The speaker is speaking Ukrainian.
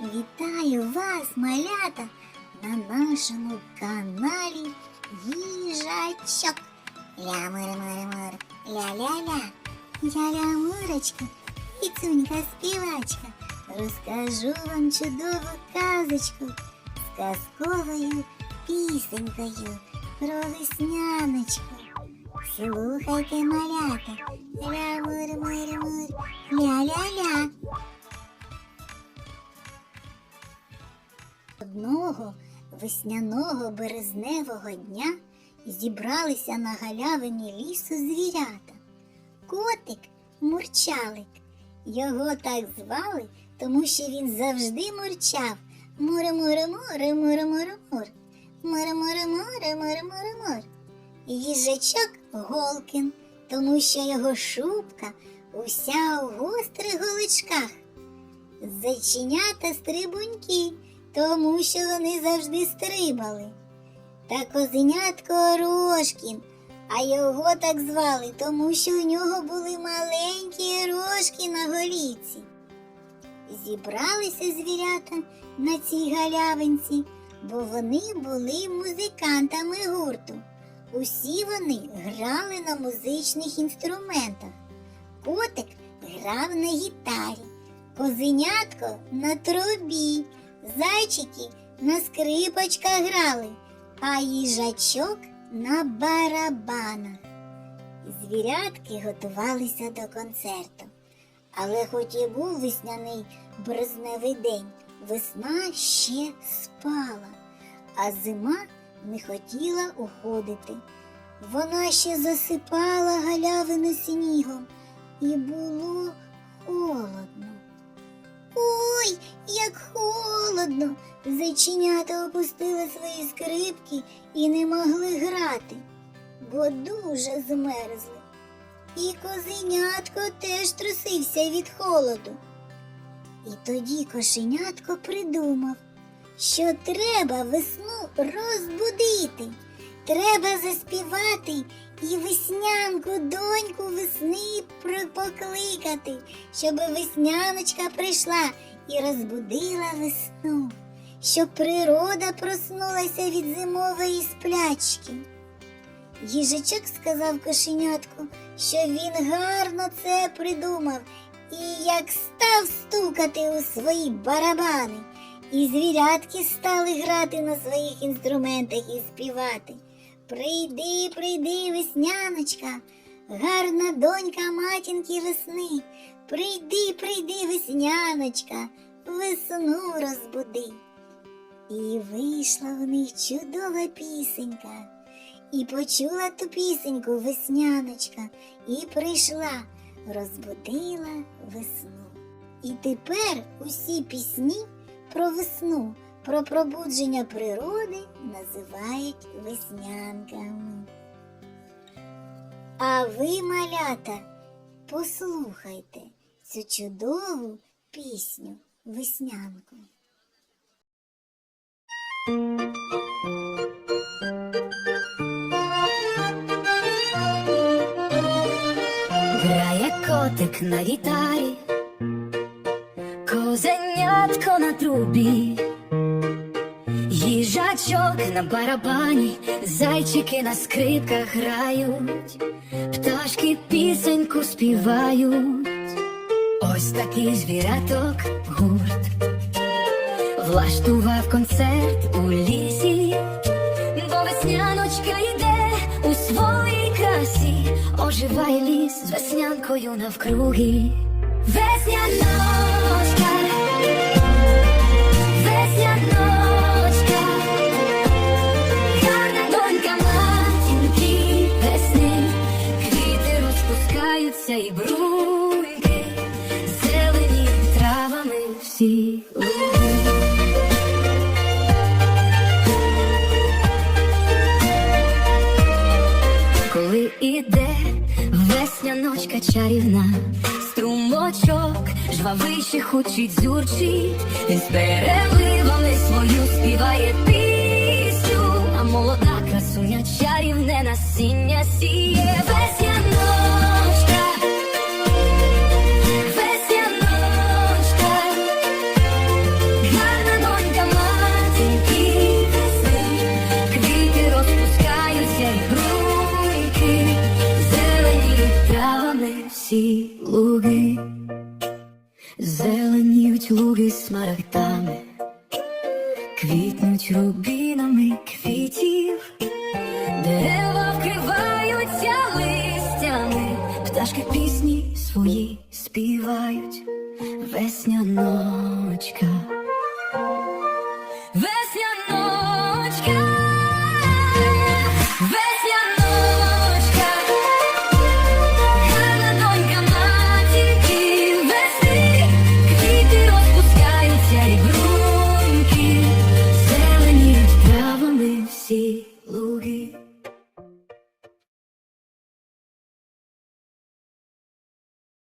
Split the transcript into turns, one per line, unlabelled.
Вітаю вас, малята, на нашому каналі Їжачок. Ля-мур-мур-мур, ля-ля-ля. Я Лямурочка, піцунька співачка. Розкажу вам чудову казочку з казковою пісенькою про весняночку. Слухайте, малята, ля-мур-мур-мур, ля-ля-ля. Одного весняного березневого дня зібралися на галявині лісу звірята. Котик мурчалик. Його так звали, тому що він завжди мурчав. Муре-муре-муре, муре-муре-мур. Муре-муре-муре, муре-муре-мур. Їжачок Голкін, тому що його шубка уся у гострих голочках. Зайченята стрибуньки, тому що вони завжди стрибали. Та козенятко Рожкін, а його так звали, тому що у нього були маленькі рожки на голіці. Зібралися звірята на цій галявинці, бо вони були музикантами гурту. Усі вони грали на музичних інструментах. Котик грав на гітарі, козенятко на трубі, зайчики на скрипочках грали, а їжачок на барабанах. Звірятки готувалися до концерту. Але хоч і був весняний березневий день, весна ще спала, а зима не хотіла уходити. Вона ще засипала галявину снігом, і було холодно. Ой, як холодно! Зайченята опустили свої скрипки і не могли грати, бо дуже змерзли. І козенятко теж трусився від холоду. І тоді кошенятко придумав, що треба весну розбудити. Треба заспівати і веснянку, доньку весни покликати, щоб весняночка прийшла і розбудила весну, щоб природа проснулася від зимової сплячки. Їжачок сказав кошенятку, що він гарно це придумав, і як став стукати у свої барабани, і звірятки стали грати на своїх інструментах і співати. Прийди, прийди, весняночка, гарна донька матінки весни. Прийди, прийди, весняночка, весну розбуди. І вийшла в них чудова пісенька. І почула ту пісеньку весняночка, і прийшла, розбудила весну. І тепер усі пісні про весну, про пробудження природи називають веснянками. А ви, малята, послухайте цю чудову пісню веснянку.
Грає котик на гітарі, козенятко на трубі, їжачок на барабані, зайчики на скрипках грають, пташки пісеньку співають. Ось такий звіряток гурт влаштував концерт у лісі, бо весняночка йде у своїй красі, оживає ліс з веснянкою навкруги. Весняночка, весняночка чарівна, струмочок жвавий хучить дзюрчить, він з переливами свою співає пісню, а молода красуня чарівне насіння сіє Зеленіють луги смарагдами, квітнуть рубінами квітів, дерева вкриваються листями, пташки пісні свої співають, весня ночка